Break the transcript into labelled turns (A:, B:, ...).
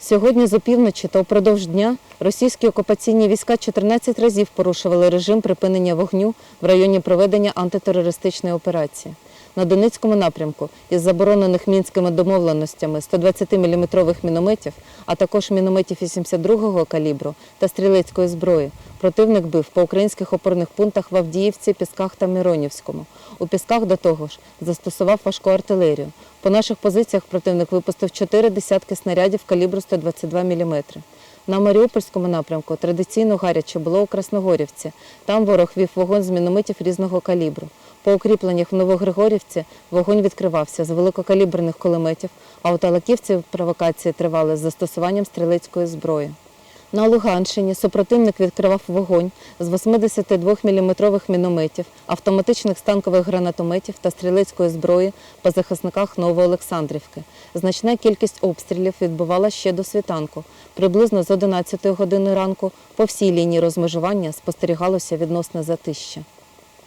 A: Сьогодні з опівночі та упродовж дня російські окупаційні війська 14 разів порушували режим припинення вогню в районі проведення антитерористичної операції. На Донецькому напрямку із заборонених мінськими домовленостями 120-мм мінометів, а також мінометів 82-го калібру та стрілецької зброї противник бив по українських опорних пунктах в Авдіївці, Пісках та Миронівському. У Пісках до того ж застосував важку артилерію. По наших позиціях противник випустив чотири десятки снарядів калібру 122 мм. На Маріупольському напрямку традиційно гаряче було у Красногорівці. Там ворог вів вогонь з мінометів різного калібру. По укріпленнях в Новогригорівці вогонь відкривався з великокаліберних кулеметів, а у Талаківці провокації тривали з застосуванням стрілецької зброї. На Луганщині супротивник відкривав вогонь з 82-мм мінометів, автоматичних станкових гранатометів та стрілецької зброї по захисниках Новоолександрівки. Значна кількість обстрілів відбувала ще до світанку. Приблизно з 11 години ранку по всій лінії розмежування спостерігалося відносне затища.